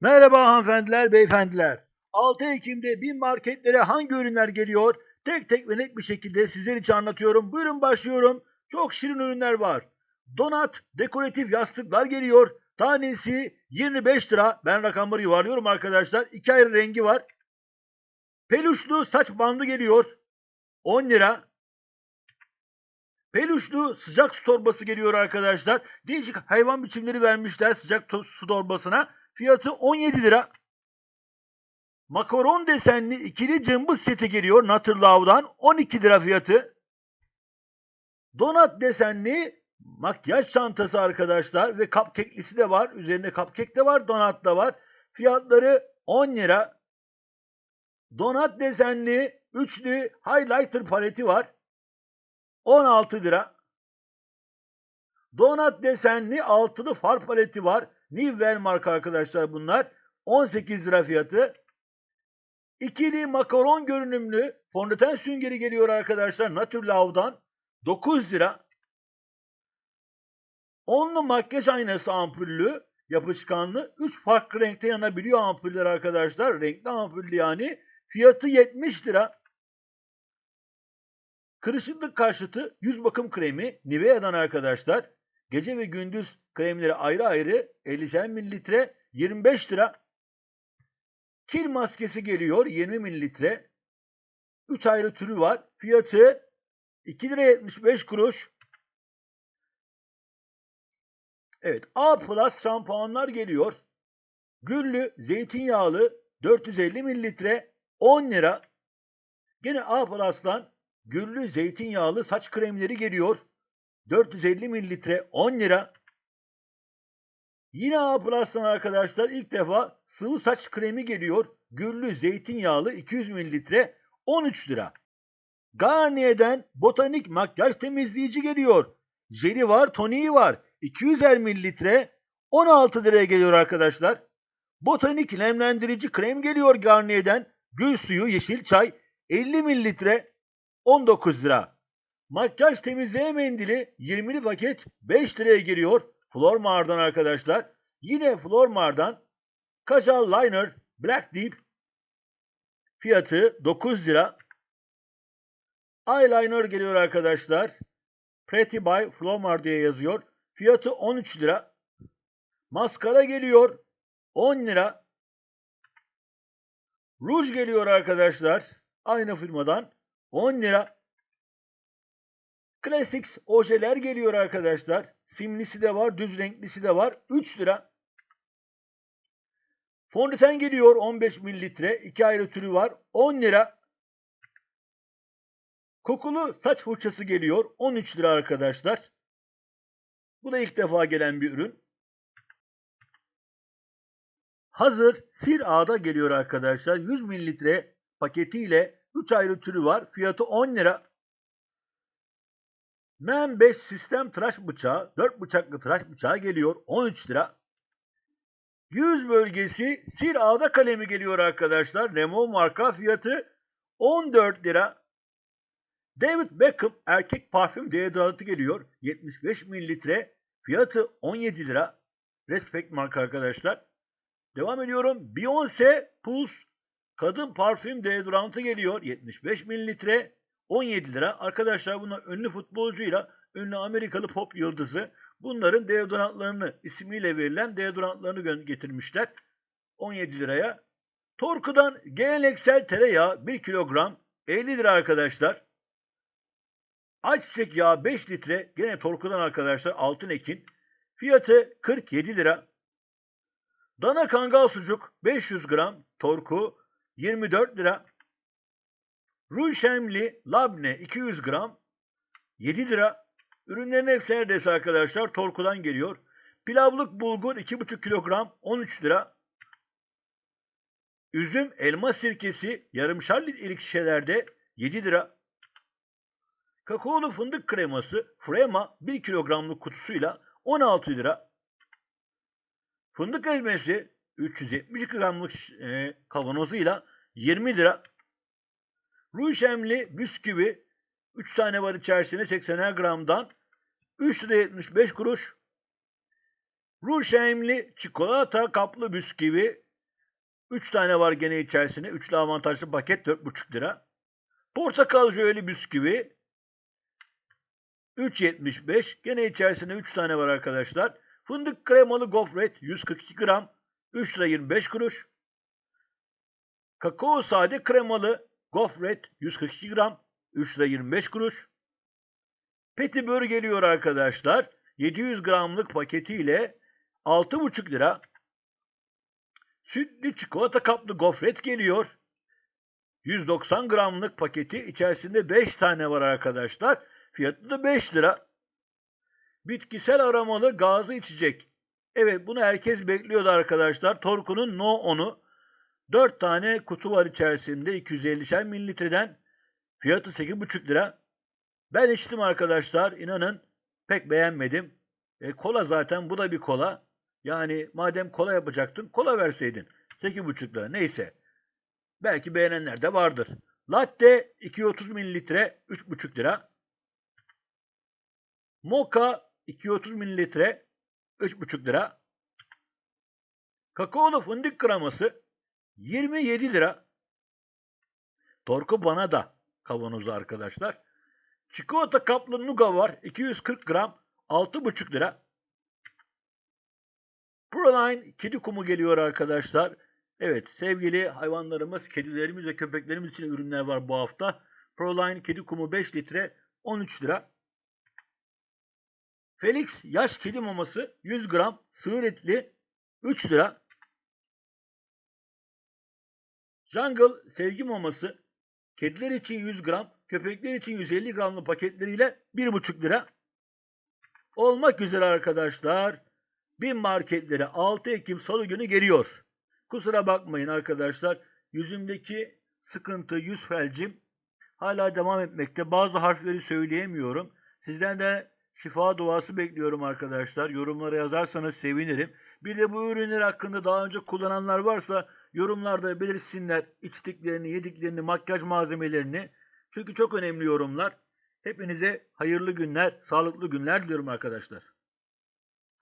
Merhaba hanımefendiler, beyefendiler. 6 Ekim'de bin marketlere hangi ürünler geliyor? Tek tek ve net bir şekilde sizler için anlatıyorum. Buyurun başlıyorum. Çok şirin ürünler var. Donat dekoratif yastıklar geliyor. Tanesi 25 lira. Ben rakamları yuvarlıyorum arkadaşlar. İki ayrı rengi var. Peluşlu saç bandı geliyor. 10 lira. Peluşlu sıcak su torbası geliyor arkadaşlar. Değişik hayvan biçimleri vermişler sıcak su torbasına. Fiyatı 17 lira. Makaron desenli ikili cımbız seti geliyor Natırlav'dan. 12 lira fiyatı. Donat desenli makyaj çantası arkadaşlar ve cupcake'lisi de var. Üzerinde cupcake de var, donat da var. Fiyatları 10 lira. Donat desenli üçlü highlighter paleti var. 16 lira. Donat desenli altılı far paleti var. Nivell marka arkadaşlar bunlar. 18 lira fiyatı. İkili makaron görünümlü fondöten süngeri geliyor arkadaşlar Naturelaw'dan. 9 lira. Onlu makyaj aynası ampullü, yapışkanlı. 3 farklı renkte yanabiliyor ampuller arkadaşlar. Renkli ampullü yani. Fiyatı 70 lira. Kırışıklık karşıtı yüz bakım kremi Nivea'dan arkadaşlar. Gece ve gündüz kremleri ayrı ayrı 50 mililitre 25 lira. Kil maskesi geliyor 20 mililitre. 3 ayrı türü var. Fiyatı 2 lira 75 kuruş. Evet A Plus şampuanlar geliyor. Güllü zeytinyağlı 450 mililitre 10 lira. Gene A Plus'tan güllü zeytinyağlı saç kremleri geliyor. 450 mililitre 10 lira. Yine A arkadaşlar ilk defa sıvı saç kremi geliyor. Güllü zeytinyağlı 200 mililitre 13 lira. Garnier'den botanik makyaj temizleyici geliyor. Jeli var, toniği var. 200 mililitre 16 liraya geliyor arkadaşlar. Botanik nemlendirici krem geliyor Garnier'den. Gül suyu, yeşil çay 50 mililitre 19 lira. Makyaj temizleme mendili 20'li paket 5 liraya geliyor. Flormar'dan arkadaşlar. Yine Flormar'dan Kajal Liner Black Deep fiyatı 9 lira. Eyeliner geliyor arkadaşlar. Pretty by Flormar diye yazıyor. Fiyatı 13 lira. Maskara geliyor 10 lira. Ruj geliyor arkadaşlar. Aynı firmadan 10 lira. Classics ojeler geliyor arkadaşlar. Simlisi de var, düz renklisi de var. 3 lira. Fondöten geliyor 15 mililitre. iki ayrı türü var. 10 lira. Kokulu saç fırçası geliyor. 13 lira arkadaşlar. Bu da ilk defa gelen bir ürün. Hazır Sir A'da geliyor arkadaşlar. 100 mililitre paketiyle 3 ayrı türü var. Fiyatı 10 lira. Men 5 sistem tıraş bıçağı, 4 bıçaklı tıraş bıçağı geliyor 13 lira. Yüz bölgesi Sir Ağda kalemi geliyor arkadaşlar. Remo marka fiyatı 14 lira. David Beckham erkek parfüm deodorantı geliyor. 75 mililitre. Fiyatı 17 lira. Respect marka arkadaşlar. Devam ediyorum. Beyoncé Pulse kadın parfüm deodorantı geliyor. 75 mililitre. 17 lira. Arkadaşlar bunlar ünlü futbolcuyla ünlü Amerikalı pop yıldızı. Bunların deodorantlarını ismiyle verilen deodorantlarını getirmişler. 17 liraya. Torku'dan geleneksel tereyağı 1 kilogram 50 lira arkadaşlar. Ayçiçek yağı 5 litre gene Torku'dan arkadaşlar altın ekin. Fiyatı 47 lira. Dana kangal sucuk 500 gram Torku 24 lira. Ruşemli labne 200 gram 7 lira. Ürünlerin hepsi neredeyse arkadaşlar Torku'dan geliyor. Pilavlık bulgur 2,5 kilogram 13 lira. Üzüm elma sirkesi yarımşar litrelik şişelerde 7 lira. Kakaolu fındık kreması Frema 1 kilogramlık kutusuyla 16 lira. Fındık ezmesi 370 gramlık e, kavanozuyla 20 lira. Ruşemli bisküvi 3 tane var içerisinde 80'er gramdan 3 lira 75 kuruş. Ruşemli çikolata kaplı bisküvi 3 tane var gene içerisinde. Üçlü avantajlı paket 4,5 lira. Portakal jöeli bisküvi 3.75. Gene içerisinde 3 tane var arkadaşlar. Fındık kremalı gofret 142 gram 3 lira 25 kuruş. Kakao sade kremalı gofret 142 gram 3 lira 25 kuruş. Petibör geliyor arkadaşlar. 700 gramlık paketiyle 6,5 lira. Sütlü çikolata kaplı gofret geliyor. 190 gramlık paketi içerisinde 5 tane var arkadaşlar. Fiyatı da 5 lira. Bitkisel aromalı gazlı içecek. Evet bunu herkes bekliyordu arkadaşlar. Torku'nun No 10'u. 4 tane kutu var içerisinde 250'şer mililitreden. Fiyatı 8,5 lira. Ben içtim arkadaşlar. İnanın pek beğenmedim. E, kola zaten bu da bir kola. Yani madem kola yapacaktın kola verseydin. 8,5 lira neyse. Belki beğenenler de vardır. Latte 230 mililitre 3,5 lira. Moka 230 mililitre 3,5 lira. Kakaolu fındık kreması 27 lira. Torku bana da kavanozu arkadaşlar. Çikolata kaplı nuga var 240 gram 6,5 lira. Proline kedi kumu geliyor arkadaşlar. Evet sevgili hayvanlarımız, kedilerimiz ve köpeklerimiz için ürünler var bu hafta. Proline kedi kumu 5 litre 13 lira. Felix yaş kedi maması 100 gram sığır etli 3 lira. Jungle sevgi maması kediler için 100 gram, köpekler için 150 gramlı paketleriyle 1,5 lira. Olmak üzere arkadaşlar. Bin marketlere 6 Ekim Salı günü geliyor. Kusura bakmayın arkadaşlar. Yüzümdeki sıkıntı, yüz felcim hala devam etmekte. Bazı harfleri söyleyemiyorum. Sizden de şifa duası bekliyorum arkadaşlar. Yorumlara yazarsanız sevinirim. Bir de bu ürünler hakkında daha önce kullananlar varsa yorumlarda belirsinler içtiklerini, yediklerini, makyaj malzemelerini. Çünkü çok önemli yorumlar. Hepinize hayırlı günler, sağlıklı günler diliyorum arkadaşlar.